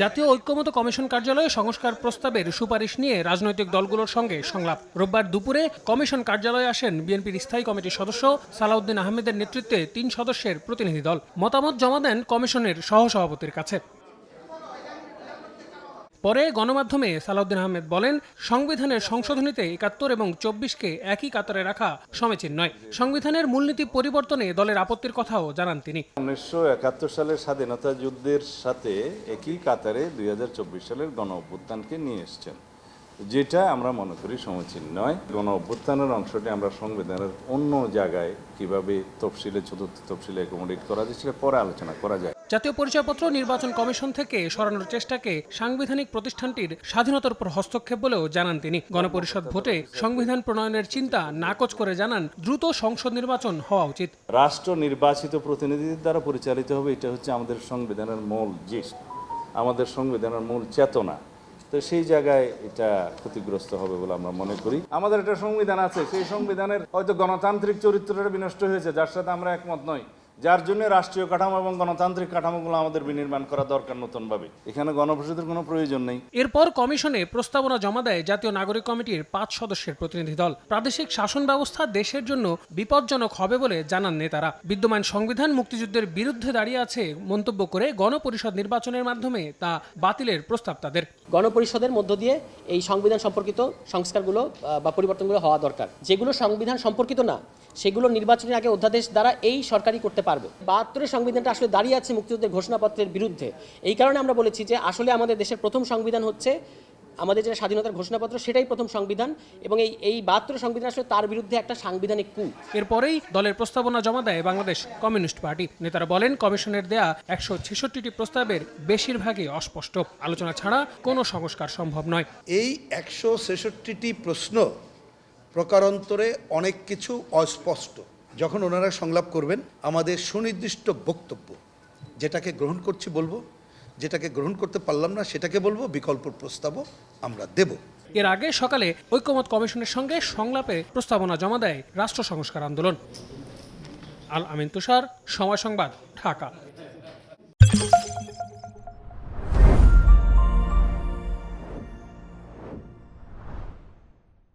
জাতীয় ঐক্যমত কমিশন কার্যালয়ে সংস্কার প্রস্তাবের সুপারিশ নিয়ে রাজনৈতিক দলগুলোর সঙ্গে সংলাপ। রোববার দুপুরে কমিশন কার্যালয়ে আসেন বিএনপির স্থায়ী কমিটির সদস্য সালাউদ্দিন আহমেদের নেতৃত্বে তিন সদস্যের প্রতিনিধি দল। মতামত জমা দেন কমিশনের সহসভাপতির কাছে। পরে গণমাধ্যমে সালাউদ্দিন আহমেদ বলেন, সংবিধানের সংশোধনীতে একাত্তর এবং চব্বিশকে একই কাতারে রাখা সমীচীন নয়। সংবিধানের মূলনীতি পরিবর্তনে দলের আপত্তির কথাও জানান তিনি। উনিশশো একাত্তর সালের স্বাধীনতা যুদ্ধের সাথে একই কাতারে দুই হাজার চব্বিশ সালের গণ অভ্যুত্থানকে নিয়ে এসছেন, যেটা আমরা মনে করি সমীচীন নয়। গণ অভ্যুত্থানের অংশটি আমরা সংবিধানের অন্য জায়গায় কীভাবে তফসিলে, চতুর্থ তফসিলে অ্যাকোমোডেট করা যায়, সেটা পরে আলোচনা করা যায়। জাতীয় পরিচয়পত্র নির্বাচন কমিশন থেকে সরানোর চেষ্টাকে সাংবিধানিক প্রতিষ্ঠানটির স্বাধীনতার উপর হস্তক্ষেপ বলেও জানান তিনি। গণপরিষদ ভোটে সংবিধান প্রণয়নের চিন্তা নাকচ করে জানান, দ্রুত সংসদ নির্বাচন হওয়া উচিত। রাষ্ট্র নির্বাচিত প্রতিনিধিদের দ্বারা পরিচালিত হবে, এটা হচ্ছে আমাদের সংবিধানের মূল জিস আমাদের সংবিধানের মূল চেতনা। তো সেই জায়গায় এটা ক্ষতিগ্রস্ত হবে বলে আমরা মনে করি। আমাদের একটা সংবিধান আছে, সেই সংবিধানের হয়তো গণতান্ত্রিক চরিত্রটা বিনষ্ট হয়েছে, যার সাথে আমরা একমত নই। যার জন্য রাষ্ট্রীয় কাঠামো এবং গণতান্ত্রিক কাঠামোগুলো আমাদের বিনির্মাণ করা দরকার নতুনভাবে। এখানে গণপরিষদের কোনো প্রয়োজন নেই। এরপর কমিশনে প্রস্তাবনা জমা দেয় জাতীয় নাগরিক কমিটির পাঁচ সদস্যের প্রতিনিধি দল। প্রাদেশিক শাসন ব্যবস্থা দেশের জন্য বিপজ্জনক হবে বলে জানান নেতারা। বিদ্যমান সংবিধান মুক্তিযুদ্ধের বিরুদ্ধে দাঁড়িয়ে আছে মন্তব্য করে গণপরিষদ নির্বাচনের মাধ্যমে তা বাতিলের প্রস্তাব তাদের। গণপরিষদের মধ্য দিয়ে এই সংবিধান সম্পর্কিত সংস্কারগুলো আহ, বা পরিবর্তনগুলো হওয়া দরকার। যেগুলো সংবিধান সম্পর্কিত না সেগুলো নির্বাচনের আগে অধ্যাদেশ দ্বারা এই সরকারই করতে পারবে। বাহাত্তরের সংবিধানটা আসলে দাঁড়িয়ে আছে মুক্তিযুদ্ধের ঘোষণাপত্রের বিরুদ্ধে। এই কারণে আমরা বলেছি যে আসলে আমাদের দেশের প্রথম সংবিধান হচ্ছে আমাদের যেটা স্বাধীনতার ঘোষণাপত্র সেটাই প্রথম সংবিধান এবং এই এই বাহাত্তরের সংবিধান আসলে তার বিরুদ্ধে একটা সাংবিধানিক কু। এরপরেই দলের প্রস্তাবনা জমা দেয় বাংলাদেশ কমিউনিস্ট পার্টি। নেতারা বলেন কমিশনের দেয়া একশো ছেষট্টিটি প্রস্তাবের বেশিরভাগই অস্পষ্ট। আলোচনা ছাড়া কোনো সংস্কার সম্ভব নয়। এই একশো ছেষট্টিটি প্রশ্ন প্রকারান্তরে অনেক কিছু অস্পষ্ট। যখন ওনারা সংলাপ করবেন, আমাদের সুনির্দিষ্ট বক্তব্য, যেটাকে গ্রহণ করছি বলব, যেটাকে গ্রহণ করতে পারলাম না সেটাকে বলব বিকল্প প্রস্তাবও আমরা দেব। এর আগে সকালে ঐক্যমত কমিশনের সঙ্গে সংলাপে প্রস্তাবনা জমা দেয় রাষ্ট্র সংস্কার আন্দোলন। আল আমিন তুষার, সময় সংবাদ, ঢাকা।